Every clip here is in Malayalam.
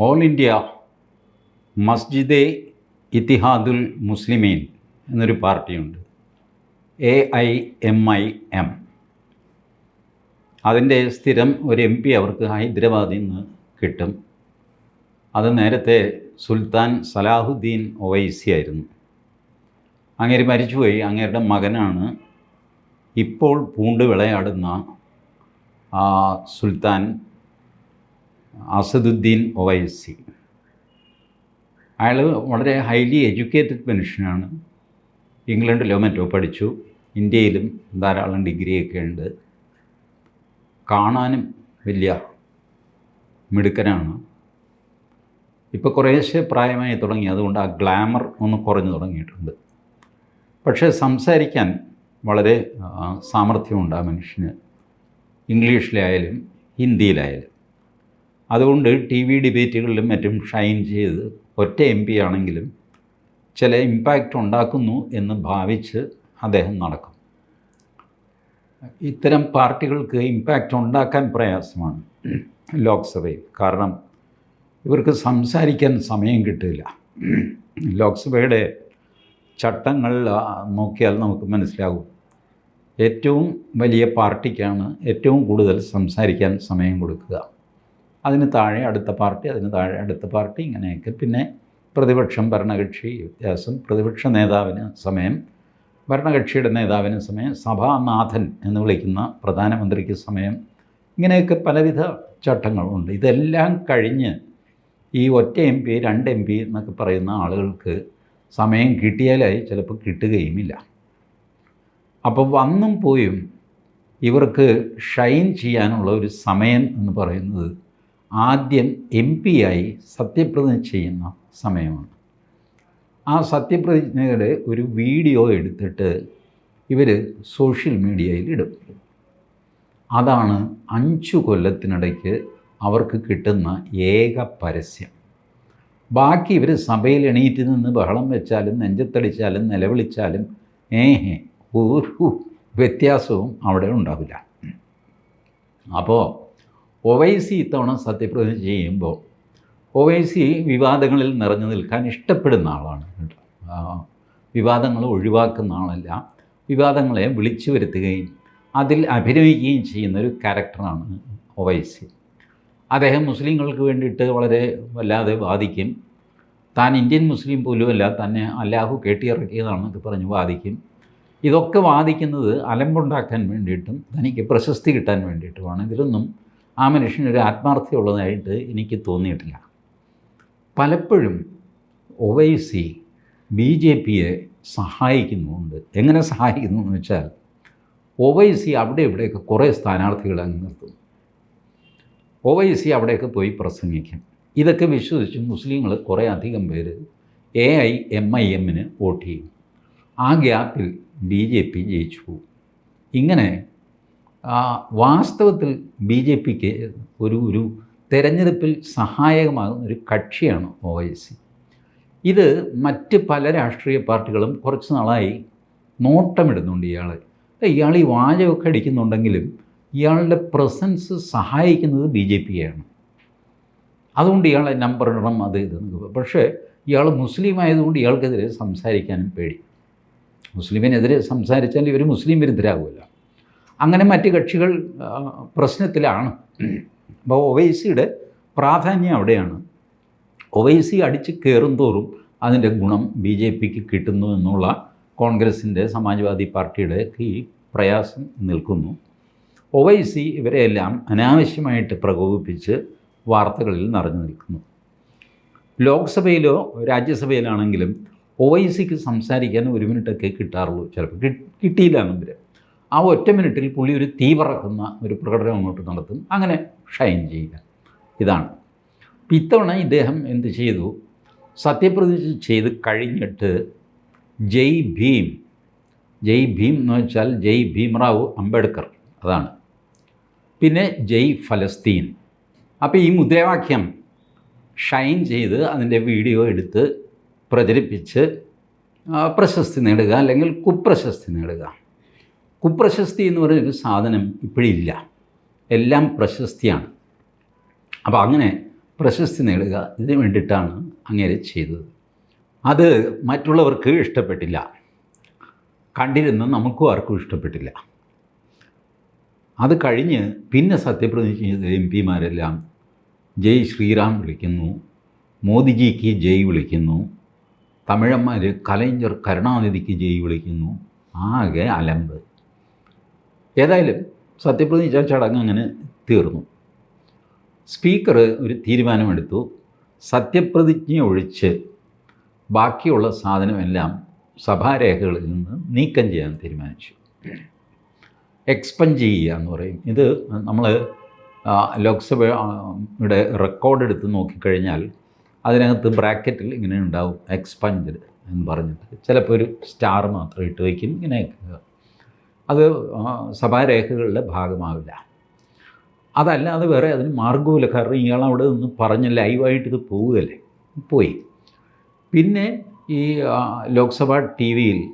ഓൾ ഇന്ത്യ മസ്ജിദെ ഇത്തിഹാദുൽ മുസ്ലിമീൻ എന്നൊരു പാർട്ടിയുണ്ട്. A I M I M അതിന്റെ സ്ഥിരം ഒരു എം പി അവർക്ക് ഹൈദരാബാദിൽ നിന്ന് കിട്ടും. അത് നേരത്തെ സുൽത്താൻ സലാഹുദ്ദീൻ ഒവൈസി ആയിരുന്നു. അങ്ങേര് മരിച്ചുപോയി. അങ്ങേരുടെ മകനാണ് ഇപ്പോൾ പൂണ്ട് വിളയാടുന്ന സുൽത്താൻ അസദുദ്ദീൻ ഒവൈസി. അയാൾ വളരെ ഹൈലി എഡ്യൂക്കേറ്റഡ് മനുഷ്യനാണ്. ഇംഗ്ലണ്ടിലോ മറ്റോ പഠിച്ചു. ഇന്ത്യയിലും ധാരാളം ഡിഗ്രിയൊക്കെ ഉണ്ട്. കാണാനും വലിയ മിടുക്കനാണ്. ഇപ്പോൾ കുറേശ്ശെ പ്രായമായി തുടങ്ങി. അതുകൊണ്ട് ആ ഗ്ലാമർ ഒന്ന് കുറഞ്ഞു തുടങ്ങിയിട്ടുണ്ട്. പക്ഷേ സംസാരിക്കാൻ വളരെ സാമർഥ്യമുണ്ട് ആ മനുഷ്യന്. ഇംഗ്ലീഷിലായാലും ഹിന്ദിയിലായാലും. അതുകൊണ്ട് ടി വി ഡിബേറ്റുകളിലും മറ്റും ഷൈൻ ചെയ്ത് ഒറ്റ എം പി ആണെങ്കിലും ചില ഇമ്പാക്റ്റ് ഉണ്ടാക്കുന്നു എന്ന് ഭാവിച്ച് അദ്ദേഹം നടക്കും. ഇത്തരം പാർട്ടികൾക്ക് ഇമ്പാക്റ്റ് ഉണ്ടാക്കാൻ പ്രയാസമാണ് ലോക്സഭയിൽ. കാരണം ഇവർക്ക് സംസാരിക്കാൻ സമയം കിട്ടില്ല. ലോക്സഭയുടെ ചട്ടങ്ങൾ നോക്കിയാൽ നമുക്ക് മനസ്സിലാകും. ഏറ്റവും വലിയ പാർട്ടിക്കാണ് ഏറ്റവും കൂടുതൽ സംസാരിക്കാൻ സമയം കൊടുക്കുക. അതിന് താഴെ അടുത്ത പാർട്ടി അതിന് താഴെ അടുത്ത പാർട്ടി ഇങ്ങനെയൊക്കെ. പിന്നെ പ്രതിപക്ഷം ഭരണകക്ഷി വ്യത്യാസം പ്രതിപക്ഷ നേതാവിന് സമയം ഭരണകക്ഷിയുടെ നേതാവിന് സമയം സഭാനാഥൻ എന്ന് വിളിക്കുന്ന പ്രധാനമന്ത്രിക്ക് സമയം ഇങ്ങനെയൊക്കെ പലവിധ ചട്ടങ്ങളുണ്ട് ഇതെല്ലാം കഴിഞ്ഞ് ഈ ഒറ്റ എം പി രണ്ട് എം പി എന്നൊക്കെ പറയുന്ന ആളുകൾക്ക് സമയം കിട്ടിയാലായി ചിലപ്പോൾ കിട്ടുകയുമില്ല. അപ്പോൾ വന്നും പോയും ഇവർക്ക് ഷൈൻ ചെയ്യാനുള്ള ഒരു സമയം എന്ന് പറയുന്നത് ആദ്യം എം ആയി സത്യപ്രതിജ്ഞ ചെയ്യുന്ന സമയമാണ്. ആ സത്യപ്രതിജ്ഞയുടെ ഒരു വീഡിയോ എടുത്തിട്ട് ഇവർ സോഷ്യൽ മീഡിയയിൽ ഇടും അതാണ് അഞ്ചു കൊല്ലത്തിനിടയ്ക്ക് അവർക്ക് കിട്ടുന്ന ഏക പരസ്യം. ബാക്കി ഇവർ സഭയിൽ എണീറ്റ് നിന്ന് ബഹളം വെച്ചാലും നെഞ്ചത്തടിച്ചാലും നിലവിളിച്ചാലും ഏഹേ ഒരു വ്യത്യാസവും അവിടെ ഉണ്ടാവില്ല. അപ്പോൾ ഒവൈസി ഇത്തവണ സത്യപ്രതിജ്ഞ ചെയ്യുമ്പോൾ ഒവൈസി വിവാദങ്ങളിൽ നിറഞ്ഞു നിൽക്കാൻ ഇഷ്ടപ്പെടുന്ന ആളാണ്. വിവാദങ്ങൾ ഒഴിവാക്കുന്ന ആളല്ല. വിവാദങ്ങളെ വിളിച്ചു വരുത്തുകയും അതിൽ അഭിനയിക്കുകയും ചെയ്യുന്ന ഒരു ക്യാരക്ടറാണ് ഒവൈസി. അദ്ദേഹം മുസ്ലിങ്ങൾക്ക് വേണ്ടിയിട്ട് വളരെ വല്ലാതെ വാദിക്കും. താൻ ഇന്ത്യൻ മുസ്ലിം പോലുമല്ല തന്നെ അല്ലാഹു കെട്ടിയിറക്കിയതാണെന്നൊക്കെ പറഞ്ഞ് വാദിക്കും. ഇതൊക്കെ വാദിക്കുന്നത് അലമ്പുണ്ടാക്കാൻ വേണ്ടിയിട്ടും തനിക്ക് പ്രശസ്തി കിട്ടാൻ വേണ്ടിയിട്ടുമാണ്. ഇതിലൊന്നും ആ മനുഷ്യനൊരു ആത്മാർത്ഥ്യമുള്ളതായിട്ട് എനിക്ക് തോന്നിയിട്ടില്ല. പലപ്പോഴും ഒവൈസി ബി ജെ പിയെ സഹായിക്കുന്നുണ്ട്. എങ്ങനെ സഹായിക്കുന്നു എന്ന് വെച്ചാൽ ഒവൈസി അവിടെ ഇവിടെയൊക്കെ കുറേ സ്ഥാനാർത്ഥികളെ നിർത്തും. ഒവൈസി അവിടെയൊക്കെ പോയി പ്രസംഗിക്കും. ഇതൊക്കെ വിശ്വസിച്ച് മുസ്ലിങ്ങൾ കുറേ അധികം പേര് എ ഐ എം ഐ എമ്മിന് വോട്ട് ചെയ്യും. ആ ഗ്യാപ്പിൽ ബി ജെ പി ജയിച്ചു പോകും. ഇങ്ങനെ വാസ്തവത്തിൽ ബി ജെ പിക്ക് ഒരു ഒരു തെരഞ്ഞെടുപ്പിൽ സഹായകമാകുന്ന ഒരു കക്ഷിയാണ് ഒ ഐ സി. ഇത് മറ്റ് പല രാഷ്ട്രീയ പാർട്ടികളും കുറച്ച് നാളായി നോട്ടമിടുന്നുണ്ട് ഇയാൾ ഇയാൾ ഈ വാചകമൊക്കെ അടിക്കുന്നുണ്ടെങ്കിലും ഇയാളുടെ പ്രസൻസ് സഹായിക്കുന്നത് ബി ജെ പിയാണ് അതുകൊണ്ട് ഇയാളെ നമ്പർ ഇടണം അത് ഇത്. പക്ഷേ ഇയാൾ മുസ്ലിം ആയതുകൊണ്ട് ഇയാൾക്കെതിരെ സംസാരിക്കാനും പേടി. മുസ്ലിമിനെതിരെ സംസാരിച്ചാൽ ഇവർ മുസ്ലിം വിരുദ്ധരാകുമല്ലോ. അങ്ങനെ മറ്റ് കക്ഷികൾ പ്രശ്നത്തിലാണ്. അപ്പോൾ ഒവൈസിയുടെ പ്രാധാന്യം അവിടെയാണ്. ഒവൈസി അടിച്ച് കയറും തോറും അതിന്റെ ഗുണം ബി ജെ പിക്ക് കിട്ടുന്നു എന്നുള്ള കോൺഗ്രസിന്റെ സമാജ്വാദി പാർട്ടിയുടെ ഈ പ്രയാസം നിൽക്കുന്നു. ഒവൈസി ഇവരെയെല്ലാം അനാവശ്യമായിട്ട് പ്രകോപിപ്പിച്ച് വാർത്തകളിൽ നിറഞ്ഞു നിൽക്കുന്നു. ലോക്സഭയിലോ രാജ്യസഭയിലാണെങ്കിലും ഒവൈസിക്ക് സംസാരിക്കാൻ ഒരു മിനിറ്റൊക്കെ കിട്ടാറുള്ളൂ. ചിലപ്പോൾ കിട്ടിയില്ല എന്നെങ്കിൽ ആ ഒറ്റ മിനിറ്റിൽ പുള്ളി ഒരു തീ പറക്കുന്ന ഒരു പ്രകടനം അങ്ങോട്ട് നടത്തും. അങ്ങനെ ഷൈൻ ചെയ്യുക. ഇതാണ്. ഇത്തവണ ഇദ്ദേഹം എന്ത് ചെയ്തു? സത്യപ്രതിജ്ഞ ചെയ്ത് കഴിഞ്ഞിട്ട് ജയ് ഭീം ജയ് ഭീം എന്ന് വെച്ചാൽ ജയ് ഭീംറാവു അംബേദ്കർ. അതാണ്. പിന്നെ ജയ് ഫലസ്തീൻ. അപ്പോൾ ഈ മുദ്രാവാക്യം ഷൈൻ ചെയ്ത് അതിന്റെ വീഡിയോ എടുത്ത് പ്രചരിപ്പിച്ച് പ്രശസ്തി നേടുക അല്ലെങ്കിൽ കുപ്രശസ്തി നേടുക. കുപ്രശസ്തി എന്ന് പറയുന്നൊരു സാധനം ഇപ്പോഴില്ല എല്ലാം പ്രശസ്തിയാണ്. അപ്പോൾ അങ്ങനെ പ്രശസ്തി നേടുക ഇതിനു വേണ്ടിയിട്ടാണ് അങ്ങേര് ചെയ്തത്. അത് മറ്റുള്ളവർക്ക് ഇഷ്ടപ്പെട്ടില്ല. കണ്ടിരുന്ന നമുക്കും ആർക്കും ഇഷ്ടപ്പെട്ടില്ല. അത് കഴിഞ്ഞ് പിന്നെ സത്യപ്രതിജ്ഞ ചെയ്ത എം പിമാരെല്ലാം ജയ് ശ്രീറാം വിളിക്കുന്നു. മോദിജിക്ക് ജയ് വിളിക്കുന്നു. തമിഴന്മാർ കലൈഞ്ചർ കരുണാനിധിക്ക് ജയ് വിളിക്കുന്നു. ആകെ അലമ്പ്. ഏതായാലും സത്യപ്രതിജ്ഞ ചടങ്ങ് അങ്ങനെ തീർന്നു. സ്പീക്കർ ഒരു തീരുമാനമെടുത്തു. സത്യപ്രതിജ്ഞ ഒഴിച്ച് ബാക്കിയുള്ള സാധനമെല്ലാം സഭാരേഖകളിൽ നിന്ന് നീക്കം ചെയ്യാൻ തീരുമാനിച്ചു. എക്സ്പെൻഡ് ചെയ്യുക എന്ന് പറയും. ഇത് നമ്മൾ ലോക്സഭയുടെ റെക്കോർഡ് എടുത്ത് നോക്കിക്കഴിഞ്ഞാൽ അതിനകത്ത് ബ്രാക്കറ്റിൽ ഇങ്ങനെ ഉണ്ടാവും. എക്സ്പെൻഡ് എന്ന് പറഞ്ഞിട്ട്. ചിലപ്പോൾ ഒരു സ്റ്റാർ മാത്രം ഇട്ട് വയ്ക്കും. ഇങ്ങനെയൊക്കെ. അത് സഭാരേഖകളുടെ ഭാഗമാവില്ല. അതല്ലാതെ വേറെ അതിന് മാർഗവുമില്ല. കാരണം ഇയാൾ അവിടെ നിന്ന് പറഞ്ഞ ലൈവായിട്ട് ഇത് പോവുകയല്ലേ? പോയി. പിന്നെ ഈ ലോക്സഭാ ടി വിയിൽ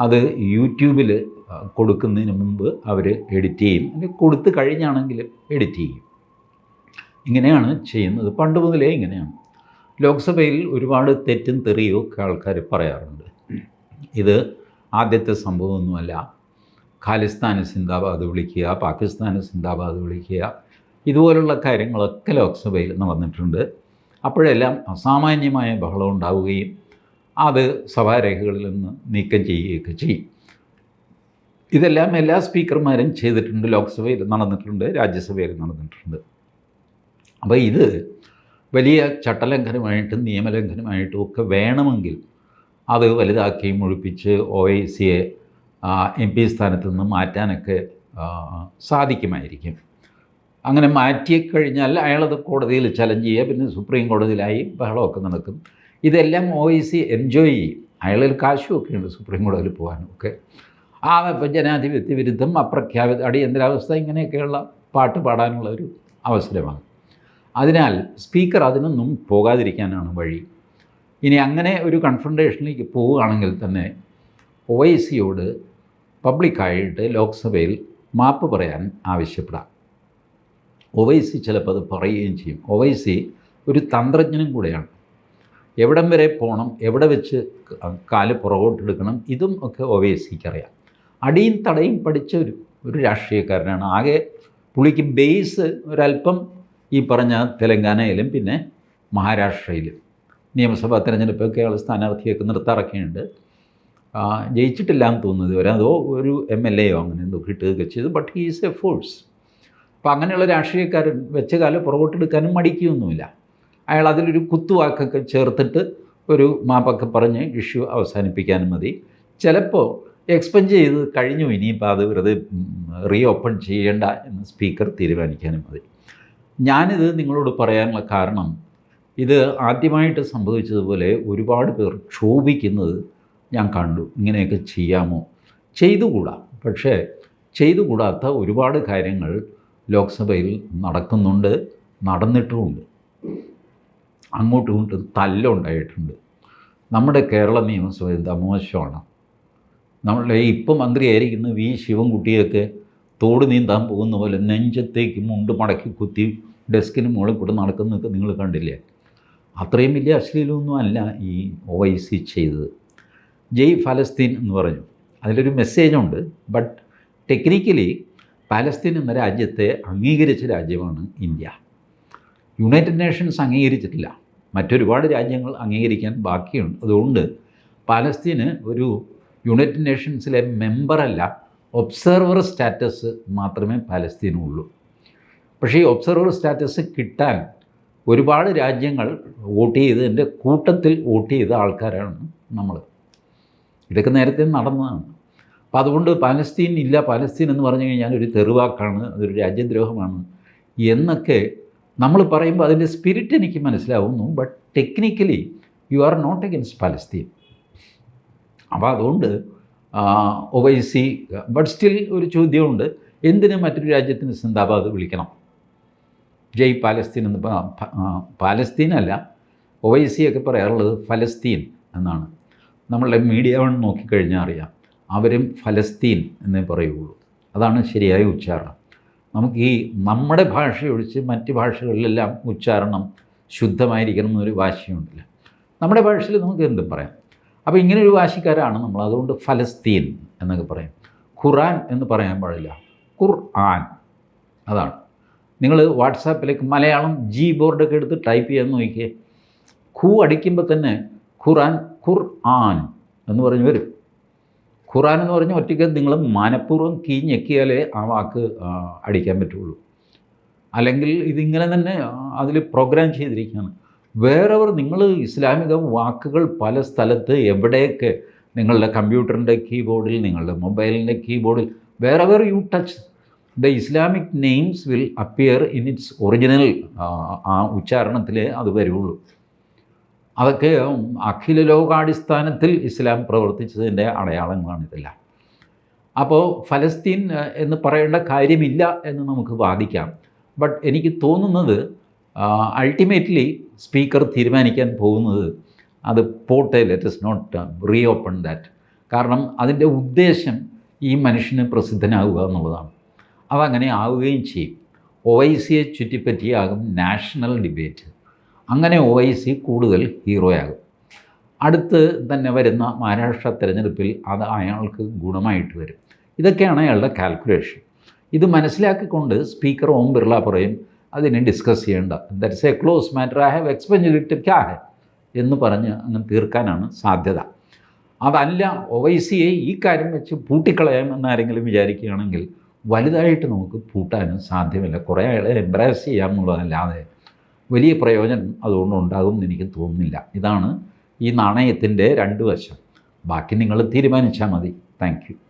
അത് യൂട്യൂബിൽ കൊടുക്കുന്നതിന് മുമ്പ് അവർ എഡിറ്റ് ചെയ്യും. അല്ലെങ്കിൽ കൊടുത്തു കഴിഞ്ഞാണെങ്കിലും എഡിറ്റ് ചെയ്യും. ഇങ്ങനെയാണ് ചെയ്യുന്നത്. പണ്ട് മുതലേ ഇങ്ങനെയാണ്. ലോക്സഭയിൽ ഒരുപാട് തെറ്റും തെറിയോ ഒക്കെ ആൾക്കാർ പറയാറുണ്ട്. ഇത് ആദ്യത്തെ സംഭവമൊന്നുമല്ല. ഖാലിസ്ഥാന് സിന്ദാബാദ് വിളിക്കുക പാകിസ്ഥാന് സിന്ദാബാദ് വിളിക്കുക ഇതുപോലുള്ള കാര്യങ്ങളൊക്കെ ലോക്സഭയിൽ നടന്നിട്ടുണ്ട് അപ്പോഴെല്ലാം അസാമാന്യമായ ബഹളം ഉണ്ടാവുകയും അത് സഭാരേഖകളിൽ നിന്ന് നീക്കം ചെയ്യുകയൊക്കെ ചെയ്യും. ഇതെല്ലാം എല്ലാ സ്പീക്കർമാരും ചെയ്തിട്ടുണ്ട് ലോക്സഭയിൽ നടന്നിട്ടുണ്ട് രാജ്യസഭയിൽ നടന്നിട്ടുണ്ട്. അപ്പോൾ ഇത് വലിയ ചട്ടലംഘനമായിട്ടും നിയമലംഘനമായിട്ടും ഒക്കെ വേണമെങ്കിൽ അത് വലുതാക്കി മുഴിപ്പിച്ച് ഒ ഐ സിയെ എം പി സ്ഥാനത്ത് നിന്ന് മാറ്റാനൊക്കെ സാധിക്കുമായിരിക്കും. അങ്ങനെ മാറ്റിക്കഴിഞ്ഞാൽ അയാളത് കോടതിയിൽ ചലഞ്ച് ചെയ്യുക പിന്നെ സുപ്രീം കോടതിയിലായി ബഹളമൊക്കെ നടക്കും. ഇതെല്ലാം ഒ ഐ സി എൻജോയ് ചെയ്യും. അയാളിൽ കാശുമൊക്കെ ഉണ്ട് സുപ്രീം കോടതിയിൽ പോകാനും ഒക്കെ ആ ഇപ്പം ജനാധിപത്യ വിരുദ്ധം അപ്രഖ്യാപിത അടിയന്തരാവസ്ഥ ഇങ്ങനെയൊക്കെയുള്ള പാട്ട് പാടാനുള്ള ഒരു അവസരമാണ്. അതിനാൽ സ്പീക്കർ അതിനൊന്നും പോകാതിരിക്കാനാണ് വഴി. ഇനി അങ്ങനെ ഒരു കൺഫ്രണ്ടേഷനിലേക്ക് പോവുകയാണെങ്കിൽ തന്നെ ഒ ഐ സിയോട് പബ്ലിക്കായിട്ട് ലോക്സഭയിൽ മാപ്പ് പറയാൻ ആവശ്യപ്പെടാം. ഒ വൈ സി ചിലപ്പോൾ അത് പറയുകയും ചെയ്യും. ഒ വൈ സി ഒരു തന്ത്രജ്ഞനും കൂടെയാണ്. എവിടം വരെ പോകണം എവിടെ വെച്ച് കാൽ പുറകോട്ടെടുക്കണം ഇതും ഒക്കെ ഒ വൈ സിക്ക് അറിയാം അടിയും തടയും പഠിച്ച ഒരു ഒരു രാഷ്ട്രീയക്കാരനാണ്. ആകെ പുള്ളിക്ക് ബേസ് ഒരല്പം ഈ പറഞ്ഞ തെലങ്കാനയിലും പിന്നെ മഹാരാഷ്ട്രയിലും. നിയമസഭാ തിരഞ്ഞെടുപ്പൊക്കെ ആൾ സ്ഥാനാർത്ഥിയൊക്കെ നിർത്താറൊക്കെയുണ്ട്. ജയിച്ചിട്ടില്ല എന്ന് തോന്നുന്നത് വരെ അതോ ഒരു എം എൽ എയോ അങ്ങനെ എന്തോ കിട്ടുകയൊക്കെ ചെയ്തു. But he is a force അപ്പോൾ അങ്ങനെയുള്ള രാഷ്ട്രീയക്കാരൻ വെച്ച കാലം പുറകോട്ടെടുക്കാനും മടിക്കുകയൊന്നുമില്ല അയാൾ അതിലൊരു കുത്തുവാക്കൊക്കെ ചേർത്തിട്ട് ഒരു മാപ്പൊക്കെ പറഞ്ഞ് ഇഷ്യൂ അവസാനിപ്പിക്കാനും മതി. ചിലപ്പോൾ എക്സ്പെൻഡ് ചെയ്ത് കഴിഞ്ഞു. ഇനിയിപ്പോൾ അത് വെറുതെ റീ ഓപ്പൺ ചെയ്യേണ്ട എന്ന് സ്പീക്കർ തീരുമാനിക്കാനും മതി. ഞാനിത് നിങ്ങളോട് പറയാനുള്ള കാരണം ഇത് ആദ്യമായിട്ട് സംഭവിച്ചതുപോലെ ഒരുപാട് പേർ ക്ഷോഭിക്കുന്നത് ഞാൻ കണ്ടു. ഇങ്ങനെയൊക്കെ ചെയ്യാമോ? ചെയ്തുകൂടാ. പക്ഷേ ചെയ്തുകൂടാത്ത ഒരുപാട് കാര്യങ്ങൾ ലോക്സഭയിൽ നടക്കുന്നുണ്ട് നടന്നിട്ടുമുണ്ട്. അങ്ങോട്ടും ഇങ്ങോട്ടും തല്ലുണ്ടായിട്ടുണ്ട്. നമ്മുടെ കേരള നിയമസഭ എന്താ മോശമാണ്? നമ്മളുടെ ഇപ്പം മന്ത്രിയായിരിക്കുന്ന വി ശിവൻകുട്ടിയൊക്കെ തോട് നീന്താൻ പോകുന്ന പോലെ നെഞ്ചത്തേക്ക് മുണ്ട് മടക്കി കുത്തി ഡെസ്കിന് മുകളിൽ കൂടെ നടക്കുന്നതൊക്കെ നിങ്ങൾ കണ്ടില്ലേ? അത്രയും വലിയ അശ്ലീലമൊന്നും അല്ല ഈ ഒ ഐ സി ചെയ്തത്. ജയ് ഫലസ്തീൻ എന്ന് പറഞ്ഞു. അതിലൊരു മെസ്സേജുണ്ട് ബട്ട് ടെക്നിക്കലി പാലസ്തീൻ എന്ന രാജ്യത്തെ അംഗീകരിച്ച രാജ്യമാണ് ഇന്ത്യ. യുണൈറ്റഡ് നേഷൻസ് അംഗീകരിച്ചിട്ടില്ല. മറ്റൊരുപാട് രാജ്യങ്ങൾ അംഗീകരിക്കാൻ ബാക്കിയുണ്ട്. അതുകൊണ്ട് പാലസ്തീന് ഒരു യുണൈറ്റഡ് നേഷൻസിലെ മെമ്പറല്ല ഒബ്സർവർ സ്റ്റാറ്റസ് മാത്രമേ പാലസ്തീനുള്ളൂ പക്ഷേ ഈ ഒബ്സർവർ സ്റ്റാറ്റസ് കിട്ടാൻ ഒരുപാട് രാജ്യങ്ങൾ വോട്ട് ചെയ്തതിന്റെ കൂട്ടത്തിൽ വോട്ട് ചെയ്ത ആൾക്കാരാണ് നമ്മൾ ഇതൊക്കെ നേരത്തെ നടന്നതാണ്. അപ്പോൾ അതുകൊണ്ട് പാലസ്തീൻ ഇല്ല പാലസ്തീൻ എന്ന് പറഞ്ഞു കഴിഞ്ഞാൽ ഒരു തെറിവാക്കാണ് അതൊരു രാജ്യദ്രോഹമാണ് എന്നൊക്കെ നമ്മൾ പറയുമ്പോൾ അതിന്റെ സ്പിരിറ്റ് എനിക്ക് മനസ്സിലാവുന്നു. But technically you are not against Palestine. അപ്പോൾ അതുകൊണ്ട് O Y C but still ഒരു ചോദ്യമുണ്ട്. എന്തിന് മറ്റൊരു രാജ്യത്തിന് സിന്ദാബാദ് വിളിക്കണം? ജയ് പാലസ്തീൻ എന്ന് പാലസ്തീനല്ല ഒ വൈ സി ഒക്കെ പറയാറുള്ളത് ഫലസ്തീൻ എന്നാണ്. നമ്മളുടെ മീഡിയ വൺ നോക്കിക്കഴിഞ്ഞാൽ അറിയാം. അവരും ഫലസ്തീൻ എന്നേ പറയുള്ളൂ. അതാണ് ശരിയായ ഉച്ചാരണം. നമുക്ക് ഈ നമ്മുടെ ഭാഷ ഒഴിച്ച് മറ്റ് ഭാഷകളിലെല്ലാം ഉച്ചാരണം ശുദ്ധമായിരിക്കണം എന്നൊരു വാശിയുണ്ടല്ലോ? നമ്മുടെ ഭാഷയിൽ നമുക്ക് എന്തും പറയാം. അപ്പോൾ ഇങ്ങനെ ഒരു വാശിക്കാരാണ് നമ്മൾ. അതുകൊണ്ട് ഫലസ്തീൻ എന്നൊക്കെ പറയും. ഖുറാൻ എന്ന് പറയാൻ പാടില്ല. ഖുർആൻ. അതാണ്. നിങ്ങൾ വാട്സാപ്പിലേക്ക് മലയാളം ജി ബോർഡൊക്കെ എടുത്ത് ടൈപ്പ് ചെയ്യാൻ നോക്കിയേ. ഖു അടിക്കുമ്പോൾ തന്നെ ഖുറാൻ ഖുർ ആൻ എന്ന് പറഞ്ഞ് വരും. ഖുറാൻ എന്ന് പറഞ്ഞ ഒറ്റയ്ക്ക് നിങ്ങൾ മനഃപൂർവം കീ ഞെക്കിയാലേ ആ വാക്ക് അടിക്കാൻ പറ്റുള്ളൂ. അല്ലെങ്കിൽ ഇതിങ്ങനെ തന്നെ അതിൽ പ്രോഗ്രാം ചെയ്തിരിക്കുകയാണ്. വേറെവർ നിങ്ങൾ ഇസ്ലാമിക വാക്കുകൾ പല സ്ഥലത്ത് എവിടെയൊക്കെ നിങ്ങളുടെ കമ്പ്യൂട്ടറിന്റെ കീബോർഡിൽ നിങ്ങളുടെ മൊബൈലിന്റെ കീബോർഡിൽ wherever you touch. The Islamic names will appear in its original ആ ഉച്ചാരണത്തിലേ അത് വരുള്ളൂ. അതൊക്കെ അഖില ലോകാടിസ്ഥാനത്തിൽ ഇസ്ലാം പ്രവർത്തിച്ചതിന്റെ അടയാളങ്ങളാണ് ഇതെല്ലാം അപ്പോൾ ഫലസ്തീൻ എന്ന് പറയേണ്ട കാര്യമില്ല എന്ന് നമുക്ക് വാദിക്കാം. ബട്ട് എനിക്ക് തോന്നുന്നത് അൾട്ടിമേറ്റ്ലി സ്പീക്കർ തീരുമാനിക്കാൻ പോകുന്നത് അത് പോട്ടെ let us not reopen that. കാരണം അതിന്റെ ഉദ്ദേശം ഈ മനുഷ്യന് പ്രസിദ്ധനാവുക എന്നുള്ളതാണ്. അതങ്ങനെ ആവുകയും ചെയ്യും. ഒ ഐ സിയെ ചുറ്റിപ്പറ്റിയാകും നാഷണൽ ഡിബേറ്റ്. അങ്ങനെ ഒ ഐ സി കൂടുതൽ ഹീറോയാകും. അടുത്ത് തന്നെ വരുന്ന മഹാരാഷ്ട്ര തിരഞ്ഞെടുപ്പിൽ അത് അയാൾക്ക് ഗുണമായിട്ട് വരും. ഇതൊക്കെയാണ് അയാളുടെ കാൽക്കുലേഷൻ ഇത് മനസ്സിലാക്കിക്കൊണ്ട് സ്പീക്കർ ഓം ബിർള പറയും അതിനെ ഡിസ്കസ് ചെയ്യേണ്ട. That's a close matter I have expunged it ക്യാ ഹെ? എന്ന് പറഞ്ഞ് അങ്ങ് തീർക്കാനാണ് സാധ്യത. അതല്ല ഒ വൈ സിയെ ഈ കാര്യം വെച്ച് പൂട്ടിക്കളയാം എന്നാരെങ്കിലും വിചാരിക്കുകയാണെങ്കിൽ വലുതായിട്ട് നമുക്ക് പൂട്ടാനും സാധ്യമല്ല. കുറേ ആളെ എംബ്രാസ് ചെയ്യാം എന്നുള്ളതല്ലാതെ വലിയ പ്രയോജനം അതുകൊണ്ട് ഉണ്ടാകും എന്ന് എനിക്ക് തോന്നുന്നില്ല. ഇതാണ് ഈ നാണയത്തിന്റെ രണ്ട് വശം. ബാക്കി നിങ്ങൾ തീരുമാനിച്ചാൽ മതി. താങ്ക്